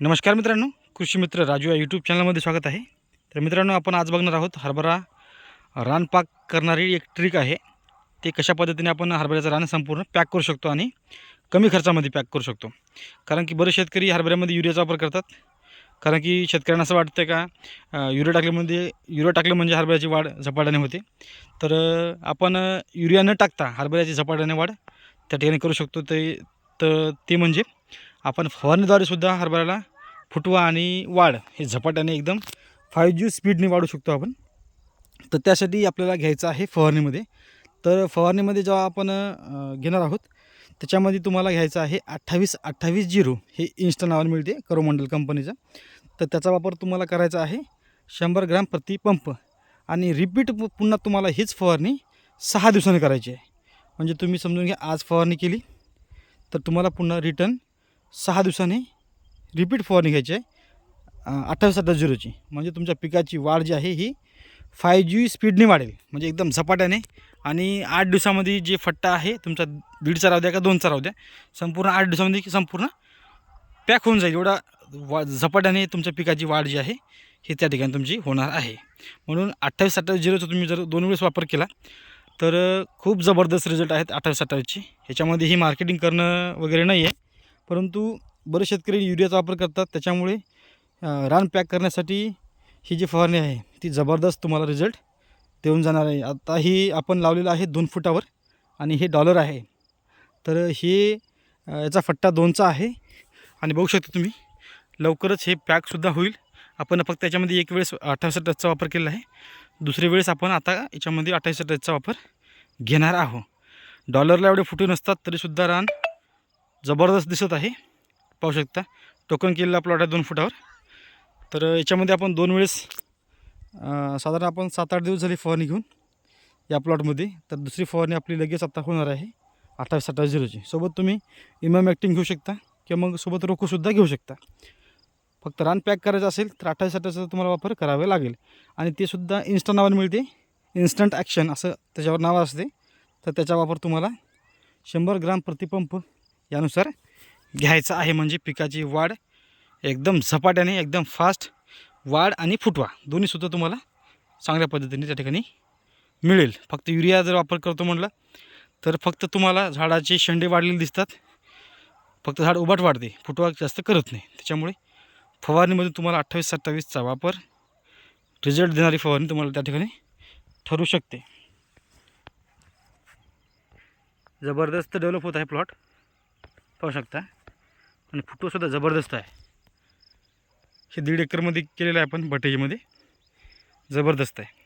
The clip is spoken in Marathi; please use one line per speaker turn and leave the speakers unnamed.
नमस्कार मित्रांनो कृषी मित्र राजू या यूट्यूब चॅनलमध्ये स्वागत आहे. तर मित्रांनो आपण आज बघणार आहोत हरभरा रानपाक करणारी एक ट्रिक आहे. ते कशा पद्धतीने आपण हरभऱ्याचं रान संपूर्ण पॅक करू शकतो आणि कमी खर्चामध्ये पॅक करू शकतो. कारण की बरेच शेतकरी हरभऱ्यामध्ये युरियाचा वापर करतात. कारण की शेतकऱ्यांना असं वाटतं का युरिया टाकल्यामध्ये युरिया टाकलं म्हणजे हरभऱ्याची वाढ झपाट्याने होते. तर आपण युरिया न टाकता हरभऱ्याची झपाट्याने वाढ त्या ठिकाणी करू शकतो. ते तर ते म्हणजे आपण फवारणीद्वारे सुद्धा हरभऱ्याला फुटवा आणि वाढ हे झपाट्याने एकदम फाईव्ह जी स्पीडने वाढू शकतो आपण. तर त्यासाठी आपल्याला घ्यायचं आहे फवारणीमध्ये. तर फवारणीमध्ये जेव्हा आपण घेणार आहोत त्याच्यामध्ये तुम्हाला घ्यायचं आहे अठ्ठावीस अठ्ठावीस झिरो हे इन्स्टा नावाने मिळते करोमंडल कंपनीचं तर त्याचा वापर तुम्हाला करायचा आहे शंभर ग्रॅम प्रति पंप. आणि रिपीट पु- पुन्हा तुम्हाला हीच फवारणी सहा दिवसांनी करायची आहे. म्हणजे तुम्ही समजून घ्या आज फवारणी केली तर तुम्हाला पुन्हा रिटर्न सहा दिवसांनी रिपीट फवारणी घ्यायची आहे अठ्ठावीस अठ्ठावीस झिरोची. म्हणजे तुमच्या पिकाची वाढ जी आहे ही फाय जी स्पीडने वाढेल. म्हणजे एकदम झपाट्याने. आणि आठ दिवसामध्ये जे फट्टा आहे तुमचा दीडचा राहू द्या का दोनचा राहू द्या संपूर्ण आठ दिवसामध्ये संपूर्ण पॅक होऊन जाईल. एवढा वा झपाट्याने तुमच्या पिकाची वाढ जी आहे हे त्या ठिकाणी तुमची होणार आहे. म्हणून अठ्ठावीस अठ्ठावीस झिरोचा तुम्ही जर दोन वेळेस वापर केला तर खूप जबरदस्त रिझल्ट आहेत अठ्ठावीस अठ्ठावीसचे ह्याच्यामध्ये ही मार्केटिंग करणं वगैरे नाही आहे परंतु बरेच शेतकरी युरियाचा वापर करतात. त्याच्यामुळे रान पॅक करण्यासाठी ही जी फवारणी आहे ती जबरदस्त तुम्हाला रिझल्ट देऊन जाणार आहे. आता ही आपण लावलेलं आहे दोन फुटावर आणि हे डॉलर आहे. तर हे याचा फट्टा दोनचा आहे. आणि बघू शकता तुम्ही लवकरच हे पॅकसुद्धा होईल. आपण फक्त याच्यामध्ये एक वेळेस अठ्ठावीस टचचा वापर केला आहे. दुसरी वेळेस आपण आता याच्यामध्ये अठ्ठावीस टचचा वापर घेणार आहोत. डॉलरला एवढे फुटू नसतात तरीसुद्धा रान जबरदस्त दिसत आहे. पाहू शकता. टोकन केलेला प्लॉट आहे दोन फुटावर. तर याच्यामध्ये आपण दोन वेळेस साधारण आपण सात आठ दिवस झाली फवारणी घेऊन या प्लॉटमध्ये. तर दुसरी फवारणी आपली लगेच आता होणार आहे. अठ्ठावीस अठ्ठावीस झिरोची. सोबत तुम्ही इमाम ॲक्टिंग घेऊ शकता किंवा मग सोबत रोखूसुद्धा घेऊ शकता. फक्त रान पॅक करायचं असेल तर अठ्ठावीस अठ्ठावीसचा तुम्हाला वापर करावे लागेल. आणि ते सुद्धा इन्स्टा नावाने मिळते. इन्स्टंट ॲक्शन असं त्याच्यावर नाव असते. तर त्याचा वापर तुम्हाला शंभर ग्राम प्रतिपंप यानुसार घ्यायचा आहे म्हणजे पिकाची वाढ एकदम झपाट्याने एकदम फास्ट वाढ आणि फुटवा. दोन्हीसुद्धा तुम्हाला चांगल्या पद्धतीने त्या ठिकाणी मिळेल. फक्त युरिया जर वापर करतो म्हटलं तर फक्त तुम्हाला झाडाचे शेंडे वाढलेले दिसतात. फक्त झाड उभाट वाढते फुटवा जास्त करत नाही. त्याच्यामुळे फवारणीमध्ये तुम्हाला अठ्ठावीस सत्तावीसचा वापर रिझल्ट देणारी फवारणी तुम्हाला त्या ठिकाणी ठरू शकते. जबरदस्त डेव्हलप होत आहे प्लॉट. पाहू शकता. आणि फोटोसुद्धा जबरदस्त आहे. हे दीड एकरमध्ये केलेलं आहे आपण बटेजीमध्ये. जबरदस्त आहे.